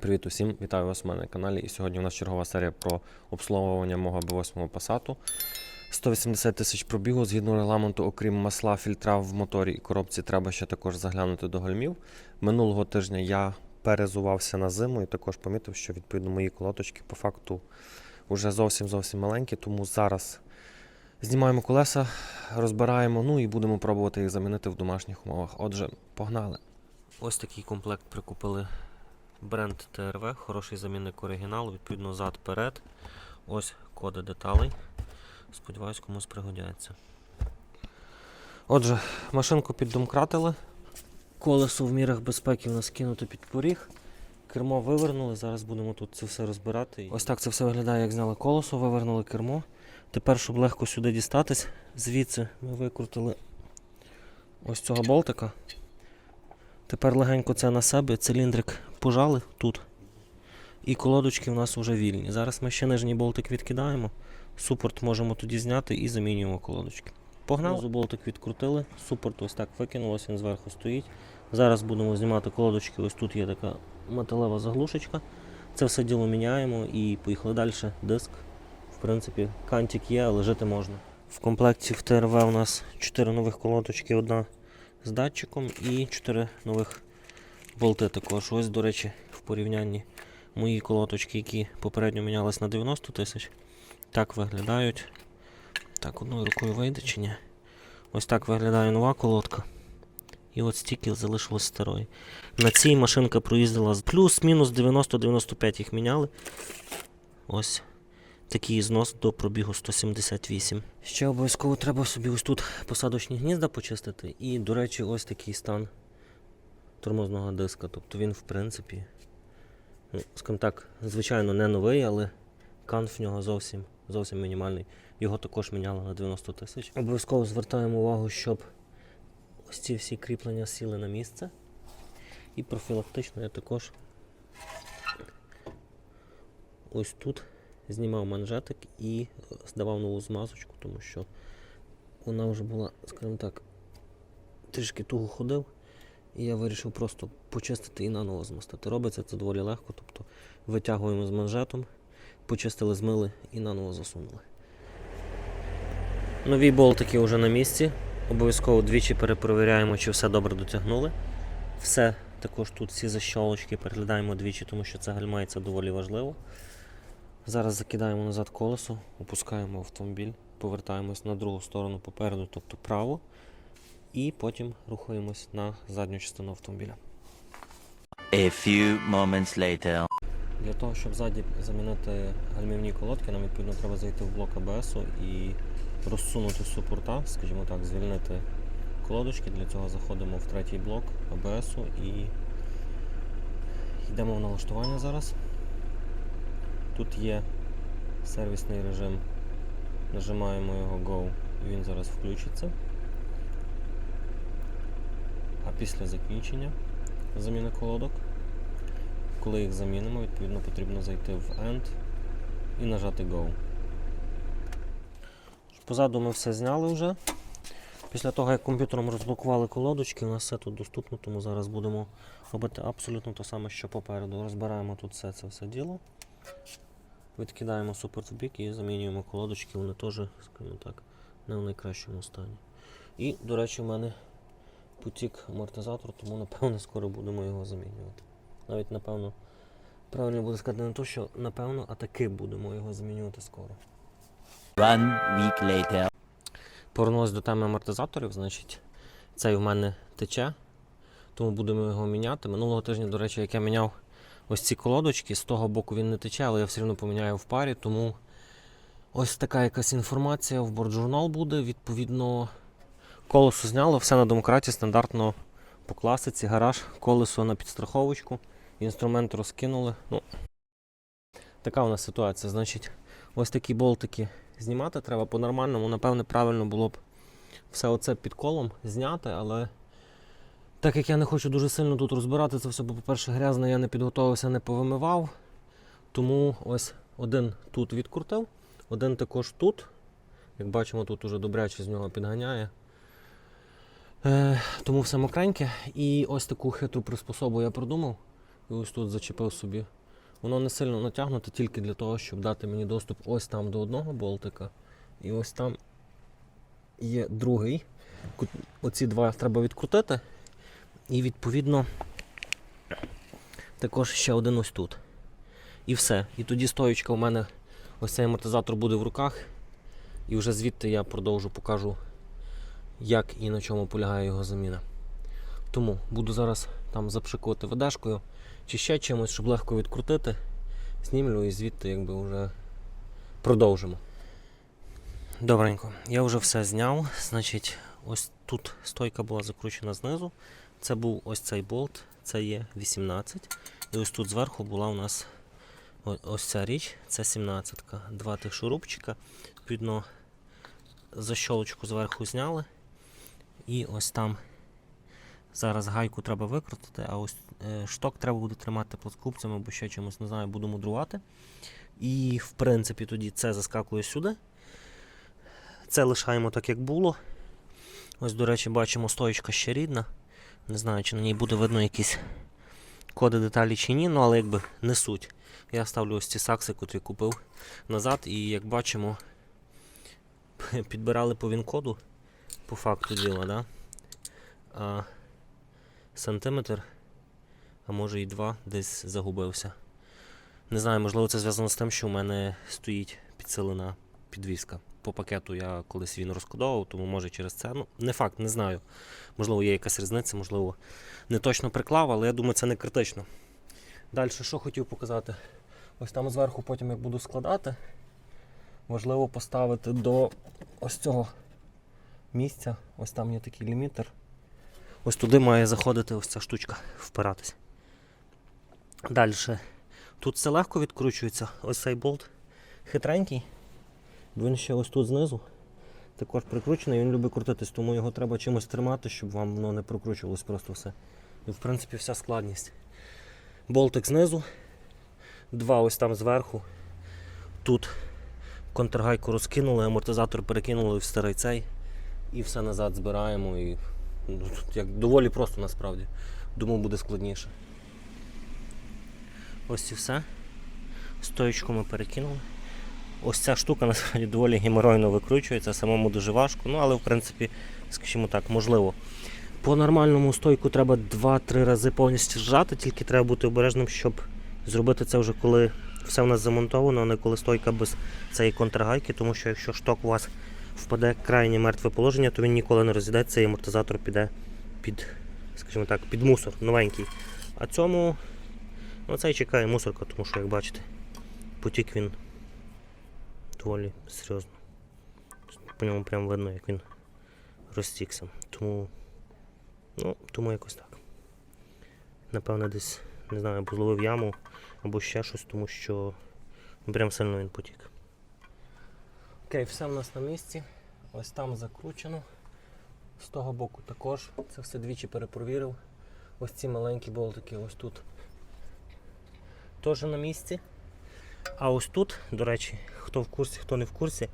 Привіт усім, вітаю вас у мене на каналі. І сьогодні у нас чергова серія про обслуговування мого B8 Passat. 180 тисяч пробігу згідно регламенту, окрім масла, фільтра в моторі і коробці, треба ще також заглянути до гальмів. Минулого тижня я перезувався на зиму і також помітив, що відповідно мої колоточки по факту вже зовсім зовсім маленькі, тому зараз знімаємо колеса, розбираємо, ну і будемо пробувати їх замінити в домашніх умовах. Отже, погнали. Ось такий комплект прикупили бренд ТРВ, хороший замінник оригіналу, відповідно зад перед. Ось коди деталей. Сподіваюсь, комусь пригодяться. Отже, машинку піддомкратили. Колесо в мірах безпеки у нас кинуто під поріг. Кермо вивернули, зараз будемо тут це все розбирати. Ось так це все виглядає, як зняли колесо, вивернули кермо. Тепер, щоб легко сюди дістатись, звідси ми викрутили ось цього болтика. Тепер легенько це на себе, циліндрик пожали тут. І колодочки в нас вже вільні. Зараз ми ще нижній болтик відкидаємо. Супорт можемо тоді зняти і замінюємо колодочки. Погнали. Болтик відкрутили, супорт ось так викинулося, він зверху стоїть. Зараз будемо знімати колодочки. Ось тут є така металева заглушечка. Це все діло міняємо і поїхали далі. Диск. В принципі, кантик є, але жити можна. В комплекті в ТРВ у нас 4 нових колодочки, одна з датчиком і 4 нових болти також. Ось, до речі, в порівнянні мої колоточки, які попередньо мінялись на 90 тисяч, так виглядають. Так, одною рукою вийде. Ось так виглядає нова колодка. І от стільки залишилось старої. На цій машинка проїздила з плюс-мінус 90-95 їх міняли. Ось такий знос до пробігу 178. Ще обов'язково треба собі ось тут посадочні гнізда почистити. І, до речі, ось такий стан тормозного диска. Тобто він, в принципі, ну, скажімо так, звичайно, не новий, але кант в нього зовсім, зовсім мінімальний. Його також міняли на 90 тисяч. Обов'язково звертаємо увагу, щоб ось ці всі кріплення сіли на місце. І профілактично я також ось тут знімав манжетик і здавав нову змазочку, тому що вона вже була, скажімо так, трішки туго ходив. І я вирішив просто почистити і наново змастити. Робиться це доволі легко, тобто витягуємо з манжетом, почистили, змили і наново засунули. Нові болтики вже на місці. Обов'язково двічі перепровіряємо, чи все добре дотягнули. Все також тут всі защолочки переглядаємо двічі, тому що це гальма і це доволі важливо. Зараз закидаємо назад колесо, опускаємо автомобіль, повертаємось на другу сторону попереду, тобто право, і потім рухаємось на задню частину автомобіля. A few moments later. Для того, щоб ззаді замінити гальмівні колодки, нам відповідно треба зайти в блок АБС і розсунути супорта, скажімо так, звільнити колодочки. Для цього заходимо в третій блок АБС і йдемо в налаштування зараз. Тут є сервісний режим. Нажимаємо його Go і він зараз включиться. Після закінчення заміни колодок коли їх замінимо, відповідно потрібно зайти в End і нажати Go. Позаду ми все зняли вже. Після того, як комп'ютером розблокували колодочки, у нас все тут доступно, тому зараз будемо робити абсолютно те саме, що попереду. Розбираємо тут все це все діло. Відкидаємо супорт в бік і замінюємо колодочки, вони теж, скажімо так, не в найкращому стані. І, до речі, в мене потік амортизатор, тому напевно скоро будемо його замінювати. Навіть напевно, правильно буде сказати не то, що напевно, а таки будемо його замінювати скоро. One week later. Повернулися до теми амортизаторів, значить, цей у мене тече, тому будемо його міняти. Минулого тижня, до речі, як я міняв ось ці колодочки, з того боку він не тече, але я все одно поміняю в парі, тому ось така якась інформація в борджурнал буде. Відповідно, колесо зняло, все на домкраті стандартно по класиці, гараж, колесо на підстраховочку, інструмент розкинули. Ну, така у нас ситуація. Значить, ось такі болтики знімати треба по-нормальному. Напевне, правильно було б все оце під колом зняти, але так як я не хочу дуже сильно тут розбирати це все, бо, по-перше, грязне, я не підготувався, не повимивав. Тому ось один тут відкрутив, один також тут. Як бачимо, тут уже добряче з нього підганяє. Е, тому все мокреньке. І ось таку хитру приспособу я придумав. І ось тут зачепив собі. Воно не сильно натягнуте тільки для того, щоб дати мені доступ ось там до одного болтика. І ось там є другий. Оці два треба відкрутити. І відповідно також ще один ось тут. І все. І тоді стоючка у мене ось цей амортизатор буде в руках. І вже звідти я продовжу покажу, як і на чому полягає його заміна. Тому буду зараз там запшикувати ведешкою чи ще чимось, щоб легко відкрутити. Знімлю і звідти якби вже продовжимо. Добренько, я вже все зняв. Значить, ось тут стойка була закручена знизу. Це був ось цей болт, це є 18. І ось тут зверху була у нас ось ця річ, це 17. Два тих шурупчика. Відповідно, защолочку зверху зняли. І ось там зараз гайку треба викрутити, а ось е, шток треба буде тримати плоскупцями або ще чимось, не знаю, буду мудрувати. І в принципі тоді це заскакує сюди. Це лишаємо так, як було. Ось, до речі, бачимо, стоїчка ще рідна. Не знаю, чи на ній буде видно якісь коди деталі чи ні, ну але якби не суть. Я ставлю ось ці сакси, котрі купив назад, і як бачимо, підбирали по він-коду по факту діла, да? а сантиметр, а може і два, десь загубився. Не знаю, можливо, це зв'язано з тим, що у мене стоїть підсилена підвіска. По пакету я колись він розкодовував, тому може через це. Ну, не факт, не знаю. Можливо, є якась різниця, можливо, не точно приклав, але я думаю, це не критично. Далі, що хотів показати? Ось там зверху, потім як буду складати, важливо поставити до ось цього місця. Ось там є такий лімітер. Ось туди має заходити ось ця штучка, впиратись. Далі. Тут все легко відкручується. Ось цей болт хитренький. Він ще ось тут знизу. Також прикручений, він любить крутитись, тому його треба чимось тримати, щоб вам воно не прокручувалось просто все. І в принципі вся складність. Болтик знизу, два ось там зверху. Тут контргайку розкинули, амортизатор перекинули в старий цей. І все назад збираємо. І ну, тут як доволі просто насправді. Думаю, буде складніше. Ось і все. Стоєчку ми перекинули. Ось ця штука насправді доволі геморойно викручується, самому дуже важко, ну але в принципі, скажімо так, можливо. По нормальному стойку треба 2-3 рази повністю зжати, тільки треба бути обережним, щоб зробити це вже коли все в нас замонтовано, а не коли стойка без цієї контргайки, тому що якщо шток у вас впаде крайнє мертве положення, то він ніколи не розійдеться і амортизатор піде під, скажімо так, під мусор новенький. А цьому ну, цей чекає мусорка, тому що, як бачите, потік він доволі серйозно. По ньому прям видно, як він розтікся. Тому, ну, тому якось так. Напевне, десь, не знаю, або зловив яму, або ще щось, тому що прям сильно він потік. Окей, все в нас на місці. Ось там закручено. З того боку також. Це все двічі перепровірив. Ось ці маленькі болтики ось тут. Теж на місці. А ось тут, до речі, хто в курсі, хто не в курсі,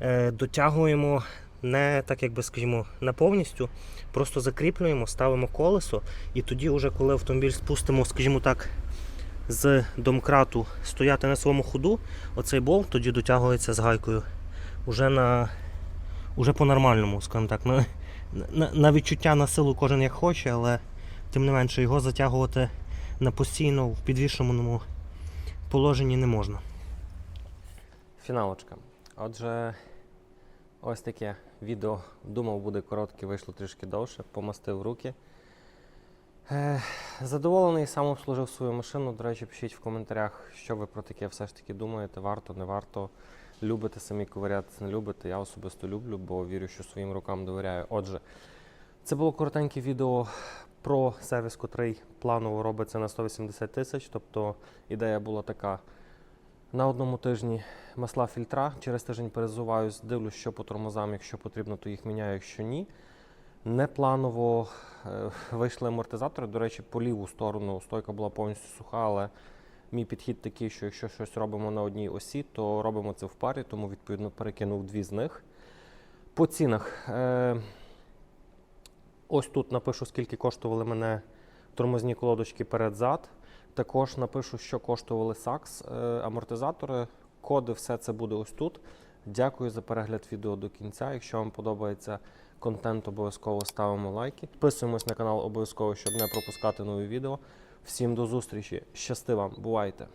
е, дотягуємо не так, як скажімо, не повністю, просто закріплюємо, ставимо колесо, і тоді, вже коли автомобіль спустимо, скажімо так, з домкрату стояти на своєму ходу, оцей болт тоді дотягується з гайкою. Уже на уже по-нормальному, скажімо так. На, на, на відчуття на силу кожен як хоче, але тим не менше його затягувати на постійно в підвішеному положенні не можна. Фіналочка. Отже, ось таке відео. Думав, буде коротке, вийшло трішки довше, помастив руки. Е, задоволений, сам обслужив свою машину. До речі, пишіть в коментарях, що ви про таке все ж таки думаєте, варто, не варто. Любите самі ковирятися, не любите. Я особисто люблю, бо вірю, що своїм рукам довіряю. Отже, це було коротеньке відео про сервіс, котрий планово робиться на 180 тисяч. Тобто ідея була така. На одному тижні масла фільтра, через тиждень перезуваюсь, дивлюсь, що по тормозам, якщо потрібно, то їх міняю, якщо ні. Непланово е, вийшли амортизатори. До речі, по ліву сторону стойка була повністю суха, але мій підхід такий, що якщо щось робимо на одній осі, то робимо це в парі, тому відповідно перекинув дві з них. По цінах. Е, ось тут напишу, скільки коштували мене тормозні колодочки перед-зад. Також напишу, що коштували сакс, е, амортизатори, коди, все це буде ось тут. Дякую за перегляд відео до кінця. Якщо вам подобається контент, обов'язково ставимо лайки. Підписуємось на канал обов'язково, щоб не пропускати нові відео. Всім до зустрічі. Щасти вам, бувайте!